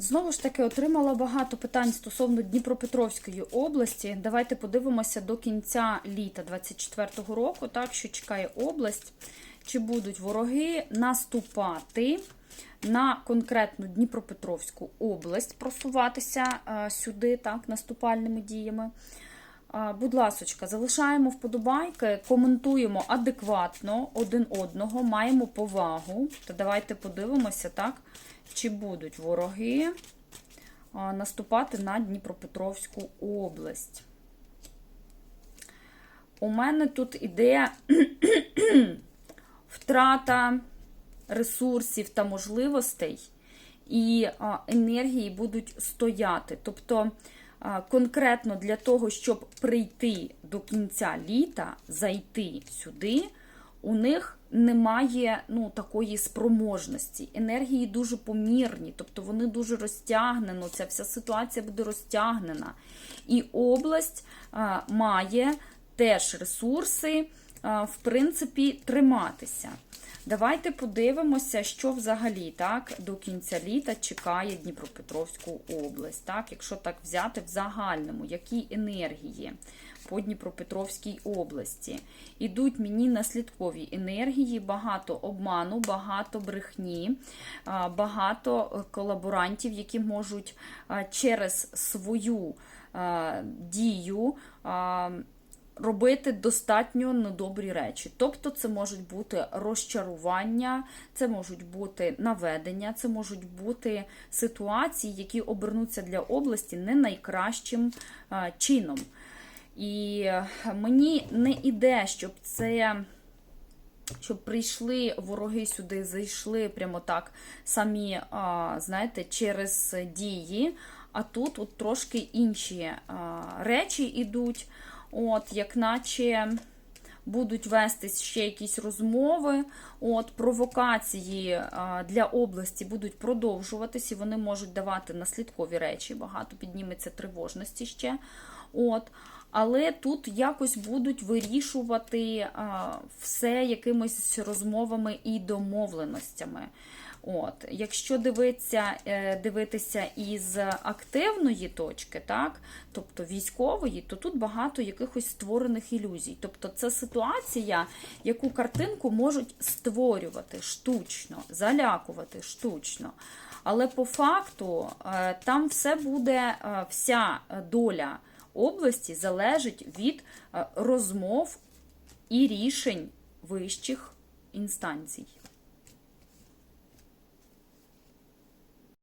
Знову ж таки, отримала багато питань стосовно Дніпропетровської області. Давайте подивимося до кінця літа 24-го року, так, що чекає область, чи будуть вороги наступати на конкретну Дніпропетровську область, просуватися е, сюди, так, наступальними діями. Будь ласочка, залишаємо вподобайки, коментуємо адекватно один одного, маємо повагу. То давайте подивимося, так, чи будуть вороги наступати на Дніпропетровську область. У мене тут іде втрата ресурсів та можливостей, і енергії будуть стояти. Тобто, конкретно для того, щоб прийти до кінця літа, зайти сюди, у них немає ну, такої спроможності. Енергії дуже помірні, тобто вони дуже розтягнено, ця вся ситуація буде розтягнена. І область а, має теж ресурси, в принципі, триматися. Давайте подивимося, що взагалі так до кінця літа чекає Дніпропетровську область. Так, якщо так взяти в загальному, які енергії по Дніпропетровській області. Ідуть мені наслідкові енергії, багато обману, багато брехні, багато колаборантів, які можуть через свою дію. Робити достатньо недобрі речі. Тобто, це можуть бути розчарування, це можуть бути наведення, це можуть бути ситуації, які обернуться для області не найкращим а, чином. І е, мені не іде, щоб це. Щоб прийшли вороги сюди, зайшли прямо так самі, знаєте, через дії. А тут от трошки інші речі йдуть. От, як наче будуть вестись ще якісь розмови, от, провокації для області будуть продовжуватись, і вони можуть давати наслідкові речі, багато підніметься тривожності ще. От. Але тут якось будуть вирішувати а, все якимись розмовами і домовленостями. От, Якщо дивитися, е, дивитися із активної точки, так, тобто військової, то тут багато якихось створених ілюзій. Тобто це ситуація, яку картинку можуть створювати штучно, залякувати штучно. Але по факту е, там все буде, е, вся доля області залежить від розмов і рішень вищих інстанцій.